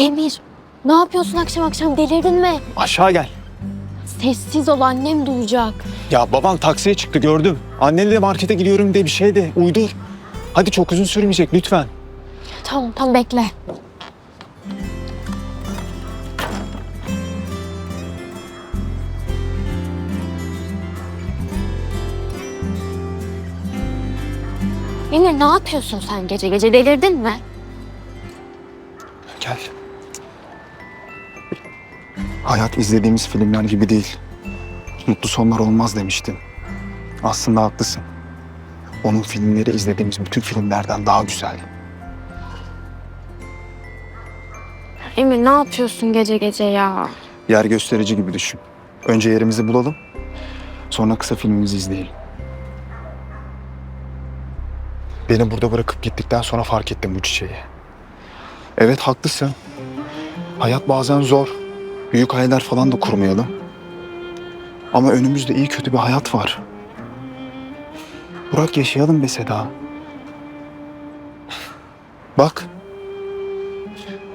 Emir, ne yapıyorsun akşam akşam delirdin mi? Aşağı gel. Sessiz ol annem duyacak. Ya baban taksiye çıktı gördüm. Annenle markete gidiyorum diye bir şey de uydur. Hadi çok uzun sürmeyecek lütfen. Tamam tamam bekle. Emir ne yapıyorsun sen gece gece delirdin mi? Gel. Hayat izlediğimiz filmler gibi değil. Mutlu sonlar olmaz demiştin. Aslında haklısın. Onun filmleri izlediğimiz bütün filmlerden daha güzel. Emir ne yapıyorsun gece gece ya? Yer gösterici gibi düşün. Önce yerimizi bulalım. Sonra kısa filmimizi izleyelim. Beni burada bırakıp gittikten sonra fark ettim bu çiçeği. Evet haklısın. Hayat bazen zor. Büyük hayaller falan da kurmayalım. Ama önümüzde iyi kötü bir hayat var. Bırak yaşayalım be Seda. Bak.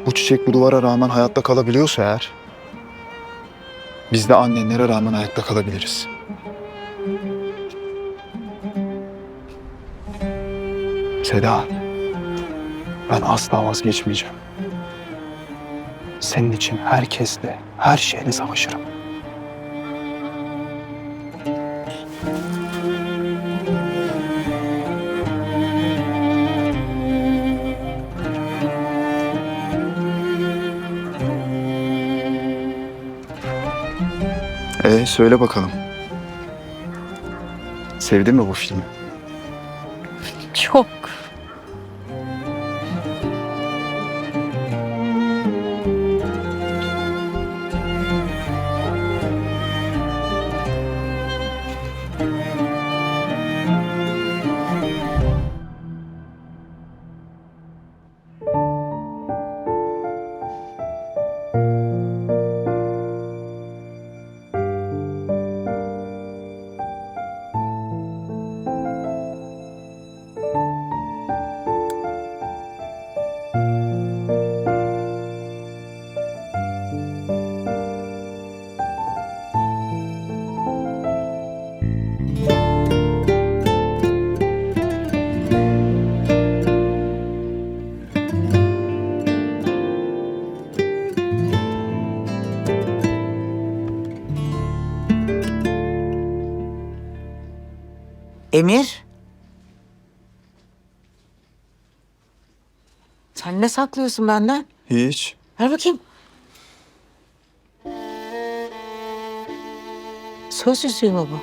Bu çiçek bu duvara rağmen hayatta kalabiliyorsa eğer... Biz de annenlere rağmen ayakta kalabiliriz. Seda, ben asla vazgeçmeyeceğim. Senin için herkesle, her şeyle savaşırım. Ee, söyle bakalım. Sevdin mi bu filmi? Çok. Emir. Sen ne saklıyorsun benden? Hiç. Ver bakayım. Söz yüzüğü mü bu?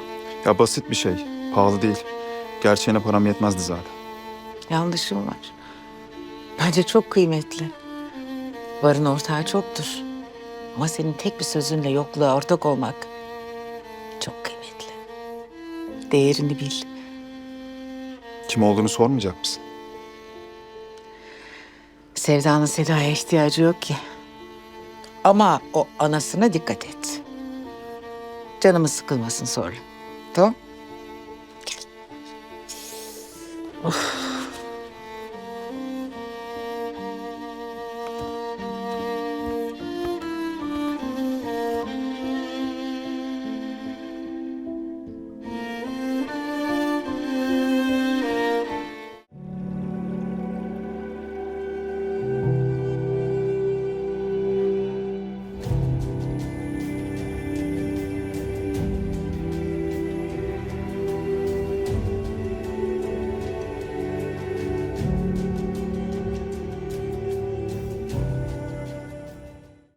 Ya basit bir şey. Pahalı değil. Gerçeğine param yetmezdi zaten. Yanlışım var. Bence çok kıymetli. Varın ortağı çoktur. Ama senin tek bir sözünle yokluğa ortak olmak çok kıymetli. Değerini bil. Kim olduğunu sormayacak mısın? Sevda'nın Seda'ya ihtiyacı yok ki. Ama o anasına dikkat et. Canımız sıkılmasın sonra. Tamam? Gel. Of.